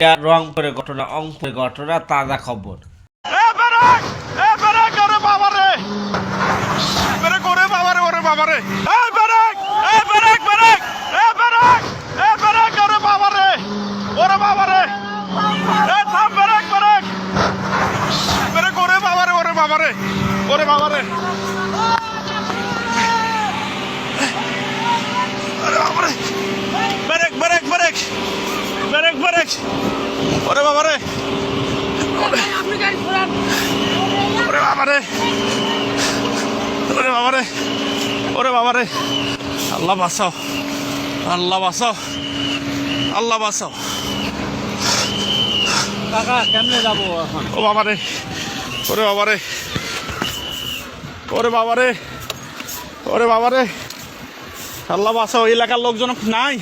এটা রংপুরের ঘটনা অঙ্কের ঘটনা তাজা খবর। ওরে বাবা রে বেরেক ওরে বাবা বেরেক ওরে বাবা রে। ওরে বাবা রে। ওরে বাবা রে। ওরে বাবা রে। আল্লাহ বাঁচাও। আল্লাহ বাঁচাও। আল্লাহ বাঁচাও। কাকা কেমনে যাব ও বাবা রে। ওরে বাবা রে। ওরে বাবা রে। ওরে বাবা রে। আল্লাহ এই এলাকার লোকজন নাই?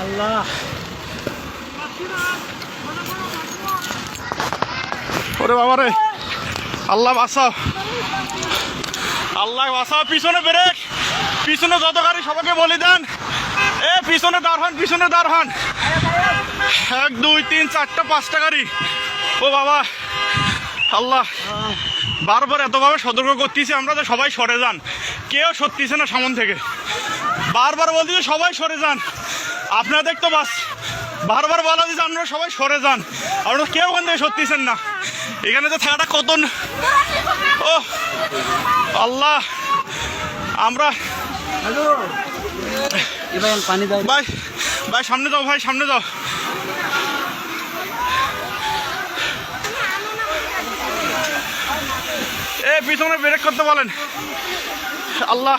আল্লাহ। ওরে বাবা রে। আল্লাহ বাঁচাও। আল্লাহ বাঁচাও। পিছনে ব্রেক। পিছনে যত গাড়ি সবাইকে বলি দেন। এ, পিছনে দাঁড় হন, পিছনে দাঁড় হন। এক, দুই, তিন, চারটা, পাঁচটা গাড়ি। ও বাবা। আল্লাহ। বারবার এতভাবে সতর্ক করতেছি আমরা যে সবাই সরে যান। কেউ সত্যিছে না সামন থেকে। বারবার বলতেছি সবাই সরে যান। আপনারা দেখতো বাস বারবার বলা দিচ্ছে আপনারা সবাই সরে যান। আপনারা কেউ ওখান থেকে সত্যিছেন না। এখানে তো থাকাটা কত ও, আল্লাহ। আমরা ভাই ভাই, সামনে যাও, ভাই, সামনে যাও। এ, পিছনে ব্রেক করতে বলেন। আল্লাহ।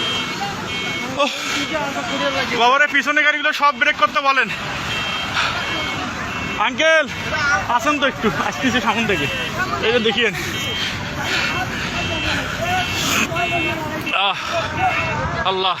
বাবারে, পিছনে গাড়িগুলো সব ব্রেক করতে বলেন। আঙ্কেল, আসেন তো একটু, আসতেছে সামন থেকে। এই যে দেখিয়েন। আল্লাহ।